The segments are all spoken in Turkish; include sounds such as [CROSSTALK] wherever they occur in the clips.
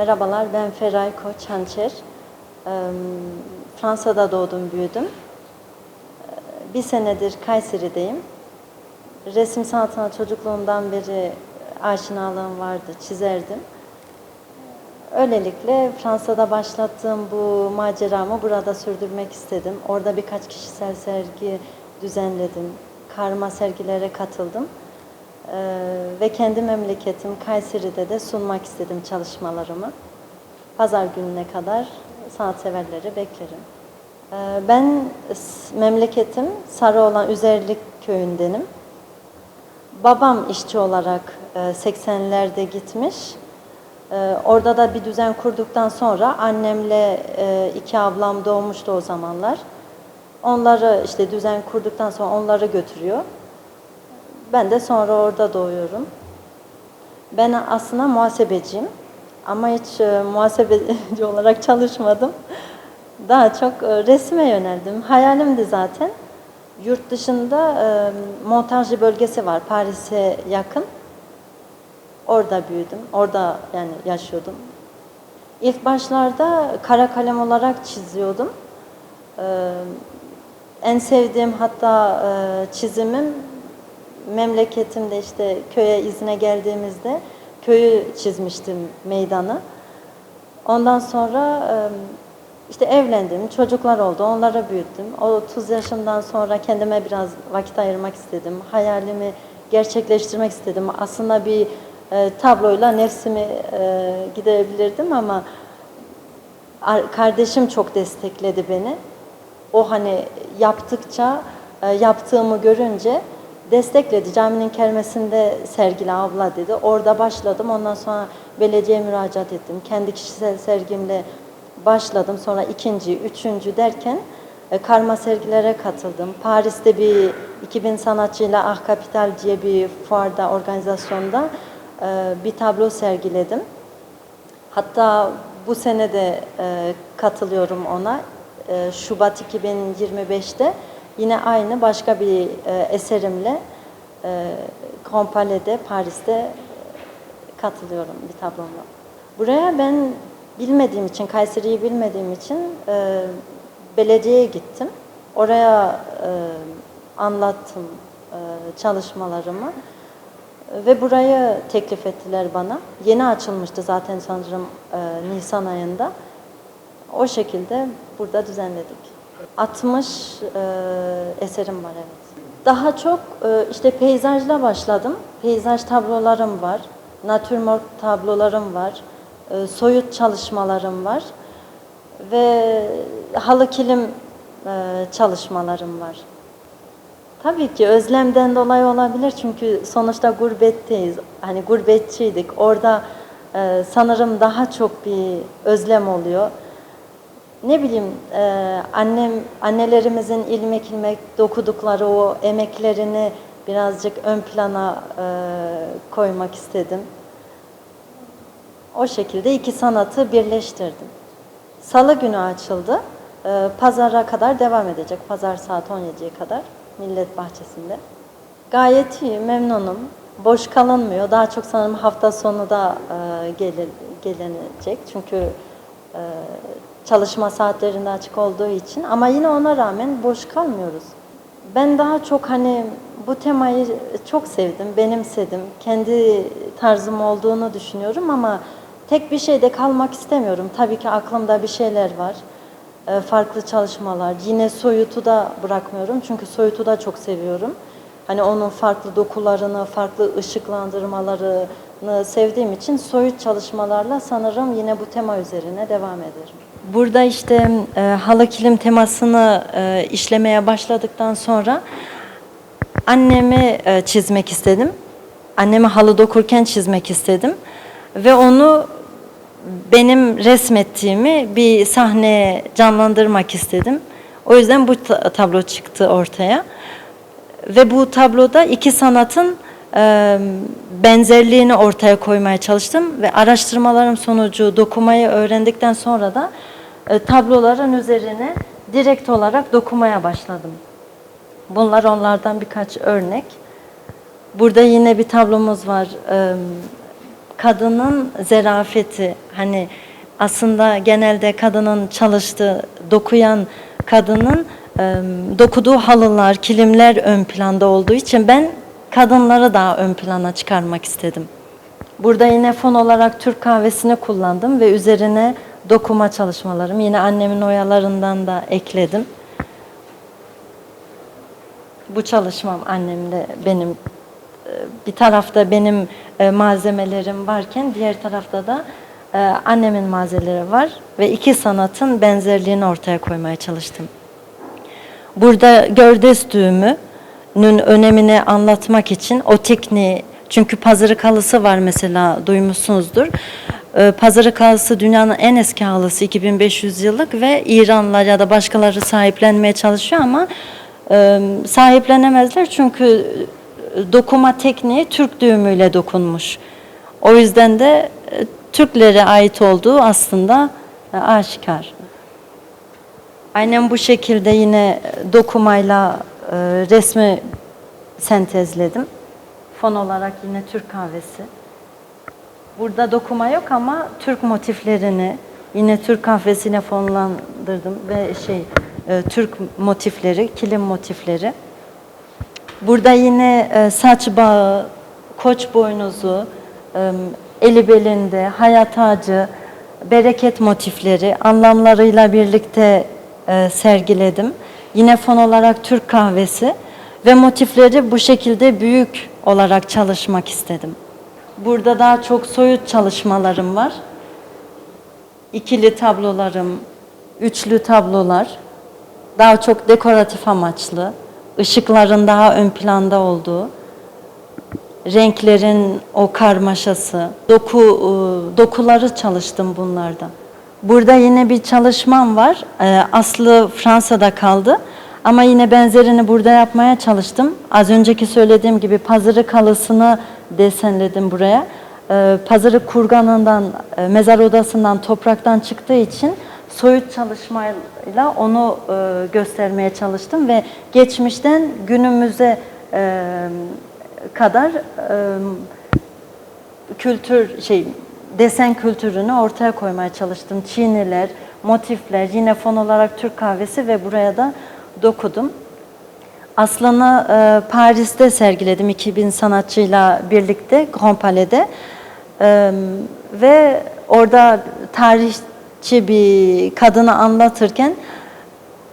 Merhabalar, ben Feray Koç Hançer. Fransa'da doğdum, büyüdüm. Bir senedir Kayseri'deyim. Resim sanatına çocukluğumdan beri aşinalığım vardı, çizerdim. Öylelikle Fransa'da başlattığım bu maceramı burada sürdürmek istedim. Orada birkaç kişisel sergi düzenledim. Karma sergilere katıldım. Ee, ve kendi memleketim Kayseri'de de sunmak istedim çalışmalarımı. Pazar gününe kadar sanatseverleri beklerim. Ee, ben memleketim Sarıoğlan Üzerlik köyündenim. Babam işçi olarak e, 80'lerde gitmiş. E, Orada da bir düzen kurduktan sonra annemle e, iki ablam doğmuştu o zamanlar. Onları işte düzen kurduktan sonra onları götürüyor. Ben de sonra orada doğuyorum. Ben aslında muhasebeciyim ama hiç e, muhasebeci [LAUGHS] olarak çalışmadım. Daha çok e, resme yöneldim. Hayalimdi zaten. Yurt dışında e, montajlı bölgesi var Paris'e yakın. Orada büyüdüm. Orada yani yaşıyordum. İlk başlarda kara kalem olarak çiziyordum. Ee, en sevdiğim hatta e, çizimim memleketimde işte köye izine geldiğimizde köyü çizmiştim meydanı. Ondan sonra işte evlendim, çocuklar oldu, onları büyüttüm. O 30 yaşından sonra kendime biraz vakit ayırmak istedim. Hayalimi gerçekleştirmek istedim. Aslında bir tabloyla nefsimi giderebilirdim ama ar- kardeşim çok destekledi beni. O hani yaptıkça, yaptığımı görünce destekledi. Caminin kermesinde sergili abla dedi. Orada başladım. Ondan sonra belediyeye müracaat ettim. Kendi kişisel sergimle başladım. Sonra ikinci, üçüncü derken e, karma sergilere katıldım. Paris'te bir 2000 sanatçıyla Ah Capital diye bir fuarda, organizasyonda e, bir tablo sergiledim. Hatta bu sene de e, katılıyorum ona. Şubat 2025'te yine aynı başka bir e, eserimle e, Palais'de, Paris'te e, katılıyorum bir tablomla. Buraya ben bilmediğim için, Kayseri'yi bilmediğim için e, belediyeye gittim. Oraya e, anlattım e, çalışmalarımı. Ve burayı teklif ettiler bana. Yeni açılmıştı zaten sanırım e, Nisan ayında. O şekilde burada düzenledik. 60 e, eserim var evet. Daha çok e, işte peyzajla başladım. Peyzaj tablolarım var. Natürmort tablolarım var. E, soyut çalışmalarım var. Ve halı kilim e, çalışmalarım var. Tabii ki özlemden dolayı olabilir çünkü sonuçta gurbetteyiz. Hani gurbetçiydik. Orada e, sanırım daha çok bir özlem oluyor. Ne bileyim e, annem annelerimizin ilmek ilmek dokudukları o emeklerini birazcık ön plana e, koymak istedim. O şekilde iki sanatı birleştirdim. Salı günü açıldı. Ee, Pazara kadar devam edecek. Pazar saat 17'ye kadar Millet Bahçesi'nde. Gayet iyi, memnunum. Boş kalınmıyor. Daha çok sanırım hafta sonu da e, gelir, gelinecek. Çünkü e, çalışma saatlerinde açık olduğu için. Ama yine ona rağmen boş kalmıyoruz. Ben daha çok hani bu temayı çok sevdim, benimsedim. Kendi tarzım olduğunu düşünüyorum ama tek bir şeyde kalmak istemiyorum. Tabii ki aklımda bir şeyler var. Ee, Farklı çalışmalar. Yine soyutu da bırakmıyorum çünkü soyutu da çok seviyorum. Hani onun farklı dokularını, farklı ışıklandırmalarını sevdiğim için soyut çalışmalarla sanırım yine bu tema üzerine devam ederim. Burada işte e, halı kilim temasını e, işlemeye başladıktan sonra annemi e, çizmek istedim. Annemi halı dokurken çizmek istedim. Ve onu benim resmettiğimi bir sahneye canlandırmak istedim. O yüzden bu ta- tablo çıktı ortaya. Ve bu tabloda iki sanatın e, benzerliğini ortaya koymaya çalıştım ve araştırmalarım sonucu dokumayı öğrendikten sonra da e, tabloların üzerine direkt olarak dokumaya başladım. Bunlar onlardan birkaç örnek. Burada yine bir tablomuz var. kadının zerafeti hani aslında genelde kadının çalıştığı, dokuyan kadının dokuduğu halılar, kilimler ön planda olduğu için ben kadınları daha ön plana çıkarmak istedim. Burada yine fon olarak Türk kahvesini kullandım ve üzerine dokuma çalışmalarım. Yine annemin oyalarından da ekledim. Bu çalışmam annemle benim e, bir tarafta benim e, malzemelerim varken diğer tarafta da e, annemin malzemeleri var ve iki sanatın benzerliğini ortaya koymaya çalıştım. Burada gördes düğümünün önemini anlatmak için o tekniği çünkü pazarık halısı var mesela duymuşsunuzdur. Ee, Pazarık halısı dünyanın en eski halısı 2500 yıllık ve İranlılar ya da başkaları sahiplenmeye çalışıyor ama e, sahiplenemezler çünkü e, dokuma tekniği Türk düğümüyle dokunmuş. O yüzden de e, Türklere ait olduğu aslında aşikar. Aynen bu şekilde yine dokumayla e, resmi sentezledim. Fon olarak yine Türk kahvesi. Burada dokuma yok ama Türk motiflerini yine Türk kahvesine fonlandırdım ve şey e, Türk motifleri, kilim motifleri. Burada yine e, saç bağı, koç boynuzu, e, eli belinde, hayat ağacı, bereket motifleri anlamlarıyla birlikte e, sergiledim. Yine fon olarak Türk kahvesi ve motifleri bu şekilde büyük olarak çalışmak istedim. Burada daha çok soyut çalışmalarım var. İkili tablolarım, üçlü tablolar, daha çok dekoratif amaçlı, ışıkların daha ön planda olduğu, renklerin o karmaşası, doku e, dokuları çalıştım bunlarda. Burada yine bir çalışmam var. E, Aslı Fransa'da kaldı. Ama yine benzerini burada yapmaya çalıştım. Az önceki söylediğim gibi pazarık halısını desenledim buraya. E, Pazarık kurganından, e, mezar odasından, topraktan çıktığı için soyut çalışmayla onu e, göstermeye çalıştım ve geçmişten günümüze e, kadar kültür şey desen kültürünü ortaya koymaya çalıştım. Çiniler, motifler, yine fon olarak Türk kahvesi ve buraya da dokudum. Aslan'ı e, Paris'te sergiledim 2000 sanatçıyla birlikte Grand Palais'de. E, ve orada tarihçi bir kadını anlatırken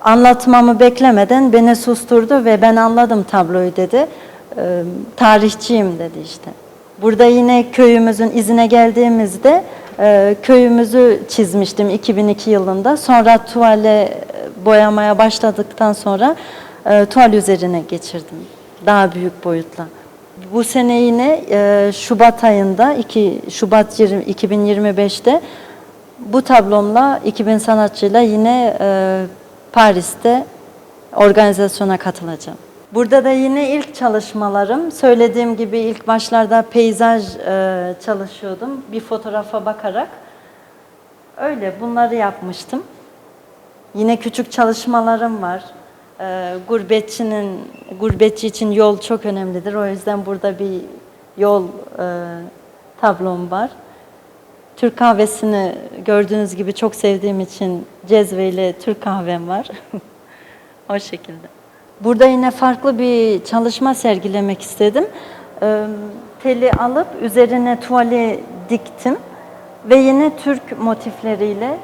anlatmamı beklemeden beni susturdu ve ben anladım tabloyu dedi. E, tarihçiyim dedi işte. Burada yine köyümüzün izine geldiğimizde e, köyümüzü çizmiştim 2002 yılında. Sonra tuvale boyamaya başladıktan sonra e, tuval üzerine geçirdim. Daha büyük boyutla. Bu sene yine e, Şubat ayında, 2 Şubat 20, 2025'te bu tablomla 2000 sanatçıyla yine e, Paris'te organizasyona katılacağım. Burada da yine ilk çalışmalarım, söylediğim gibi ilk başlarda peyzaj e, çalışıyordum. Bir fotoğrafa bakarak. Öyle bunları yapmıştım. Yine küçük çalışmalarım var. E, gurbetçinin, gurbetçi için yol çok önemlidir. O yüzden burada bir yol e, tablom var. Türk kahvesini gördüğünüz gibi çok sevdiğim için cezveyle Türk kahvem var. [LAUGHS] o şekilde. Burada yine farklı bir çalışma sergilemek istedim. Ee, Teli alıp üzerine tuvali diktim ve yine Türk motifleriyle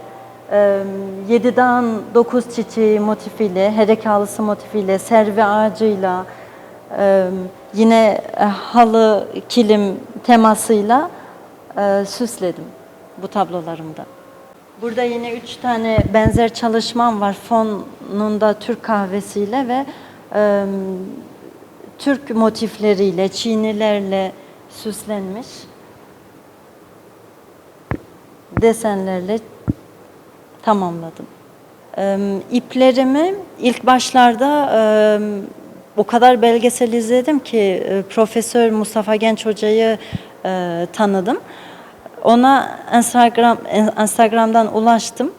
e, Yedi Dağın Dokuz Çiçeği motifiyle, Herekalısı motifiyle, servi ağacıyla, e, yine e, halı, kilim temasıyla süsledim bu tablolarımda. Burada yine üç tane benzer çalışmam var. Fonunda Türk kahvesiyle ve e, Türk motifleriyle, çinilerle süslenmiş desenlerle tamamladım. E, iplerimi ilk başlarda e, o kadar belgesel izledim ki e, Profesör Mustafa Genç Hoca'yı e, tanıdım. Ona Instagram Instagram'dan ulaştım.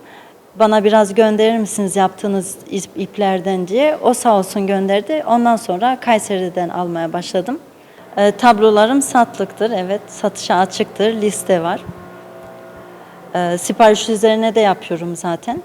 Bana biraz gönderir misiniz yaptığınız ip- iplerden diye. O sağ olsun gönderdi. Ondan sonra Kayseri'den almaya başladım. E, tablolarım satlıktır, evet. Satışa açıktır, liste var. E, sipariş üzerine de yapıyorum zaten.